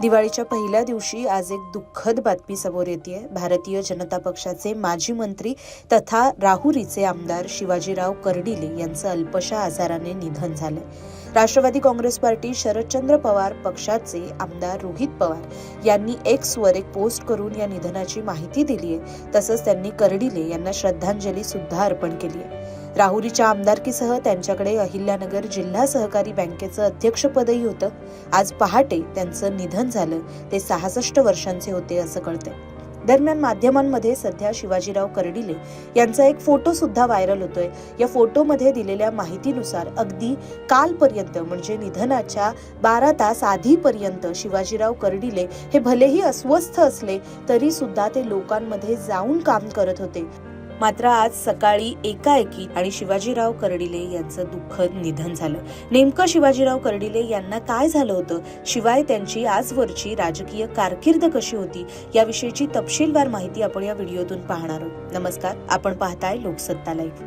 दिवाळीच्या पहिल्या दिवशी आज एक दुःखद बातमी समोर येते भारतीय जनता पक्षाचे माजी मंत्री तथा राहुरीचे आमदार शिवाजीराव कर्डिले यांचं अल्पशा आजाराने निधन झालं राष्ट्रवादी काँग्रेस पार्टी शरदचंद्र पवार पक्षाचे आमदार रोहित पवार यांनी एक्सवर एक पोस्ट करून या निधनाची माहिती दिली आहे तसंच त्यांनी कर्डिले यांना श्रद्धांजली सुद्धा अर्पण केली आहे राहुरीच्या आमदारकीसह त्यांच्याकडे अहिल्यानगर जिल्हा सहकारी बँकेचं अध्यक्षपदही होतं. आज पहाटे त्यांचं निधन झालं. ते सहासष्ट वर्षांचे होते असं कळतंय. दरम्यान माध्यमांमध्ये सध्या शिवाजीराव कर्डिले यांचा एक फोटो सुद्धा व्हायरल होतोय. या फोटोमध्ये दिलेल्या माहितीनुसार अगदी कालपर्यंत म्हणजे निधनाच्या बारा तास आधीपर्यंत शिवाजीराव कर्डिले हे भलेही अस्वस्थ असले तरी सुद्धा ते लोकांमध्ये जाऊन काम करत होते. मात्र आज सकाळी एकाएकी आणि शिवाजीराव कर्डिले यांचं दुःखद निधन झालं. नेमकं शिवाजीराव कर्डिले यांना काय झालं होतं? शिवाय त्यांची आजवरची राजकीय कारकीर्द कशी होती? याविषयीची तपशीलवार माहिती आपण या व्हिडिओतून पाहणार आहोत. नमस्कार आपण पाहताय लोकसत्ता लाईव्ह.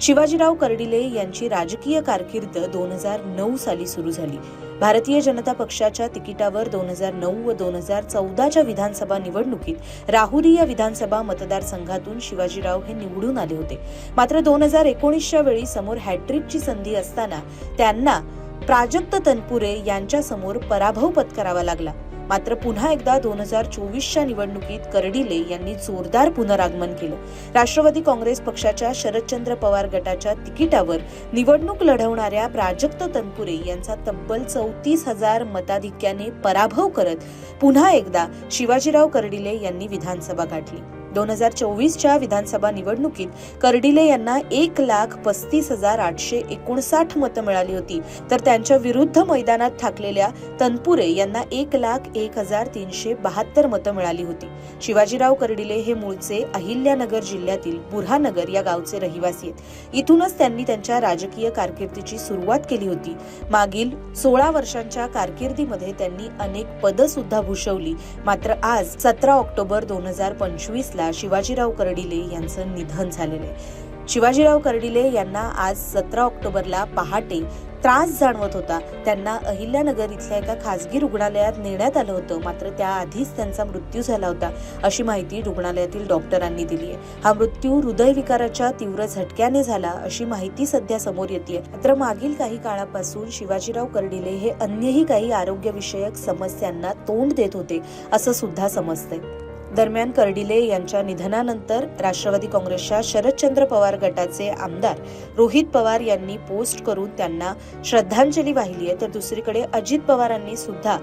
शिवाजीराव कर्डिले यांची राजकीय कारकीर्द दोन हजार नऊ साली सुरू झाली. भारतीय जनता पक्षाच्या तिकिटावर दोन हजार नऊ व दोन हजार चौदाच्या विधानसभा निवडणुकीत राहुरी या विधानसभा मतदारसंघातून शिवाजीराव हे निवडून आले होते. मात्र दोन हजार एकोणीसच्या वेळी समोर हॅट्रिकची संधी असताना त्यांना प्राजक्त तनपुरे यांच्यासमोर पराभव पत्करावा लागला. मात्र पुन्हा एकदा दोन हजार चोवीसच्या निवडणुकीत कर्डिले यांनी जोरदार पुनरागमन केलं. राष्ट्रवादी काँग्रेस पक्षाच्या शरदचंद्र पवार गटाच्या तिकिटावर निवडणूक लढवणाऱ्या प्राजक्त तनपुरे यांचा तब्बल चौतीस हजार मताधिक्याने पराभव करत पुन्हा एकदा शिवाजीराव कर्डिले यांनी विधानसभा गाठली. दोन हजार चोवीसच्या विधानसभा निवडणुकीत कर्डिले यांना एक लाख पस्तीस हजार आठशे एकोणसाठ मतं मिळाली होती. तर त्यांच्या विरुद्ध मैदानात ठाकलेल्या तनपुरे यांना एक लाख एक हजार तीनशे बहात्तर मतं मिळाली होती. शिवाजीराव कर्डिले हे मूळचे अहिल्यानगर जिल्ह्यातील बुऱ्हानगर या गावचे रहिवासी आहेत. इथूनच त्यांनी त्यांच्या राजकीय कारकिर्दीची सुरुवात केली होती. मागील सोळा वर्षांच्या कारकिर्दीमध्ये त्यांनी अनेक पदं सुद्धा भूषवली. मात्र आज सतरा ऑक्टोबर दोन हजार पंचवीसला ला शिवाजीराव कर्डिले यांचं निधन झालेलं आहे. शिवाजीराव कर्डिले यांना आज सतरा ऑक्टोबरला पहाटे त्रास जाणवत होता. त्यांना अहिल्यानगर इथल्या एका खासगी रुग्णालयात नेण्यात आलं होतं. मात्र त्याआधीच त्यांचा मृत्यू झाला होता अशी माहिती रुग्णालयातील डॉक्टरांनी दिली आहे. हा मृत्यू हृदयविकाराच्या तीव्र झटक्याने झाला अशी माहिती सध्या समोर येते मात्र मागील काही काळापासून शिवाजीराव कर्डिले हे अन्यही काही आरोग्यविषयक समस्यांना तोंड देत होते असं सुद्धा समजतंय. दरम्यान कर्डिले यांच्या निधनानंतर राष्ट्रवादी काँग्रेसच्या शरदचंद्र पवार गटाचे आमदार रोहित पवार यांनी पोस्ट करून त्यांना श्रद्धांजली वाहिली आहे. तर दुसरीकडे अजित पवारांनी सुद्धा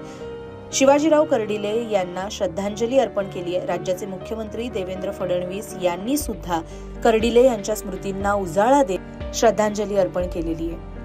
शिवाजीराव कर्डिले यांना श्रद्धांजली अर्पण केली आहे. राज्याचे मुख्यमंत्री देवेंद्र फडणवीस यांनी सुद्धा कर्डिले यांच्या स्मृतींना उजाळा देत श्रद्धांजली अर्पण केलेली आहे.